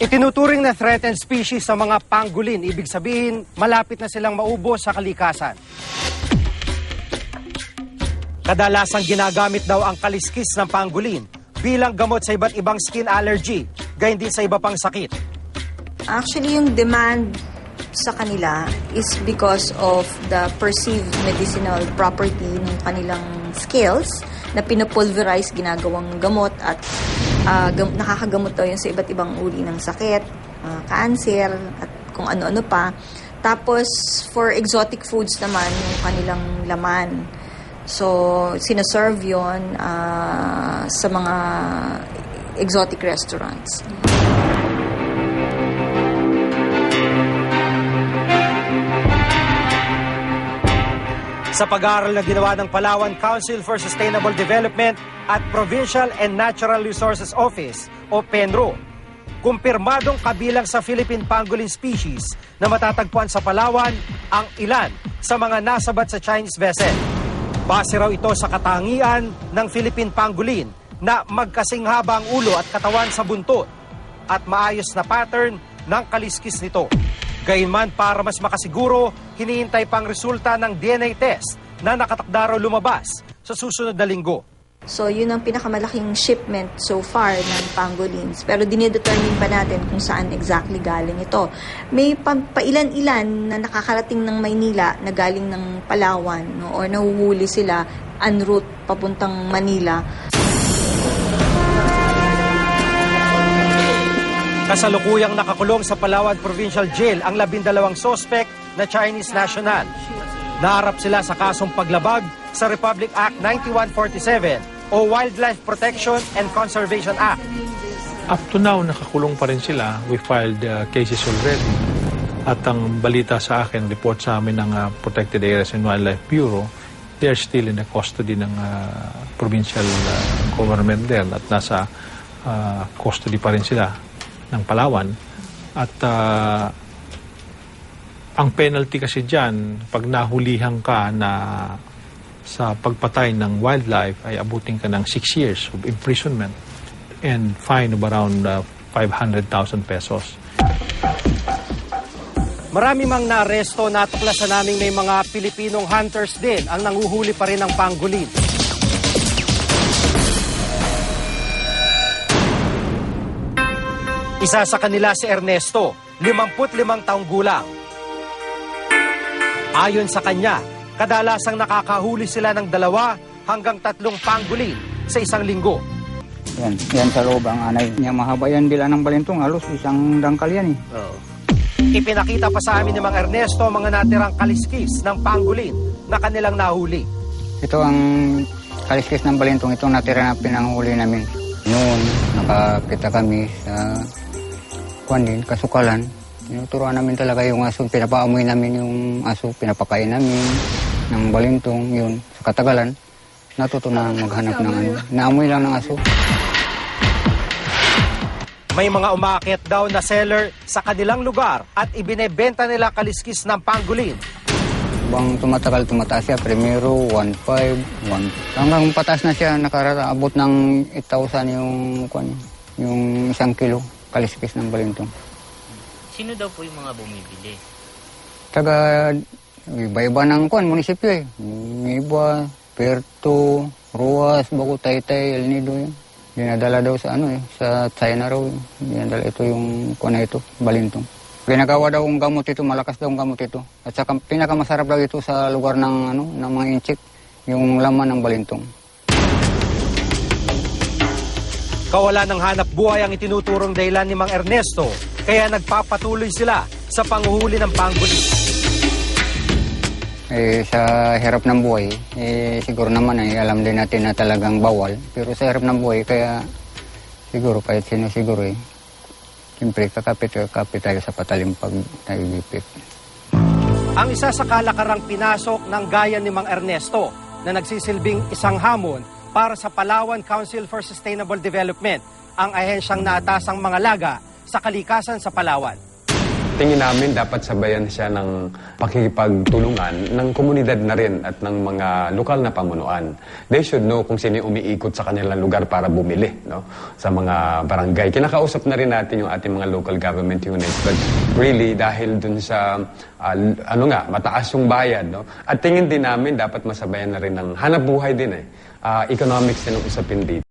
Itinuturing na threatened species sa mga pangolin. Ibig sabihin, malapit na silang maubos sa kalikasan. Kadalasang ginagamit daw ang kaliskis ng pangolin bilang gamot sa iba't ibang skin allergy, gayon din sa iba pang sakit. Actually, yung demand sa kanila is because of the perceived medicinal property ng kanilang scales na pinapulverize ginagawang gamot at ah, gam- nakakagamot daw yun sa iba't ibang uri ng sakit, ah, cancer, at kung ano-ano pa. Tapos, for exotic foods naman, yung kanilang laman. So, sinaserve yun ah, sa mga exotic restaurants. Sa pag-aaral na ginawa ng Palawan Council for Sustainable Development at Provincial and Natural Resources Office o PENRO, kumpirmadong kabilang sa Philippine pangolin species na matatagpuan sa Palawan ang ilan sa mga nasabat sa Chinese vessel. Base raw ito sa katangian ng Philippine pangolin na magkasing haba ang ulo at katawan sa buntot at maayos na pattern ng kaliskis nito. Gayunman para mas makasiguro, hinihintay pang resulta ng DNA test na nakatakda raw lumabas sa susunod na linggo. So, yun ang pinakamalaking shipment so far ng pangolins. Pero dinidetermine pa natin kung saan exactly galing ito. May pa- pailan-ilan na nakakarating ng Maynila na galing ng Palawan no? or nahuhuli sila en route papuntang Manila. Kasalukuyang nakakulong sa Palawan Provincial Jail ang labindalawang sospek na Chinese national. Naharap sila sa kasong paglabag sa Republic Act 9147 o Wildlife Protection and Conservation Act. Up to now, nakakulong pa rin sila. We filed uh, cases already. At ang balita sa akin, report sa amin ng uh, Protected Areas and Wildlife Bureau, they are still in the custody ng uh, provincial uh, government there at nasa uh, custody pa rin sila ng Palawan. At uh, ang penalty kasi dyan, pag nahulihan ka na sa pagpatay ng wildlife ay abutin ka ng 6 years of imprisonment and fine of around uh, 500,000 pesos. Marami mang naaresto, natuklasan namin may mga Pilipinong hunters din ang nanguhuli pa rin ng pangolin. Isa sa kanila si Ernesto, 55 taong gulang. Ayon sa kanya, kadalasang nakakahuli sila ng dalawa hanggang tatlong pangolin sa isang linggo. Yan, yan sa loob ang anay niya. Mahaba yan bila ng balintong. Halos isang dangkal yan eh. Ipinakita pa sa amin ni Mang Ernesto mga natirang kaliskis ng pangolin na kanilang nahuli. Ito ang kaliskis ng balintong. Itong natira na pinanghuli namin. Noon, nakakita kami sa kwan din, kasukalan. Tinuturuan namin talaga yung aso. Pinapaamoy namin yung aso. Pinapakain namin ng balintong. Yun, sa katagalan, natuto na maghanap ng ano. Naamoy lang ng aso. May mga umakit daw na seller sa kanilang lugar at ibinebenta nila kaliskis ng pangolin. Bang tumatagal, tumataas siya. Primero, 1.5, 1... Hanggang patas na siya, nakaraabot ng 8,000 yung, kwan, yung isang kilo kaliskis ng balintong. Sino daw po yung mga bumibili? Taga, iba-iba ng kwan, munisipyo eh. Iba, Perto, Ruas, Bago, Taytay, El Nido yun. Dinadala daw sa ano eh, sa China raw. Dinadala ito yung kwan na ito, balintong. Ginagawa daw ang gamot ito, malakas daw ang gamot ito. At saka pinakamasarap daw ito sa lugar ng ano, ng mga inchik, yung laman ng balintong. Kawalan ng hanap buhay ang itinuturong dahilan ni Mang Ernesto, kaya nagpapatuloy sila sa panguhuli ng pangolin. Eh, sa hirap ng buhay, eh, siguro naman ay alam din natin na talagang bawal. Pero sa hirap ng buhay, kaya siguro kahit sino siguro eh. Siyempre, kakapit, kakapit tayo sa patalim pag naigipit. Ang isa sa kalakarang pinasok ng gaya ni Mang Ernesto na nagsisilbing isang hamon para sa Palawan Council for Sustainable Development, ang ahensyang naatasang mga laga sa kalikasan sa Palawan. Tingin namin dapat sabayan siya ng pakikipagtulungan ng komunidad na rin at ng mga lokal na pamunuan. They should know kung sino umiikot sa kanilang lugar para bumili no? sa mga barangay. Kinakausap na rin natin yung ating mga local government units. But really, dahil dun sa ah, ano nga, mataas yung bayad. No? At tingin din namin dapat masabayan na rin ng hanap buhay din eh. Ah, economics din ang usapin dito.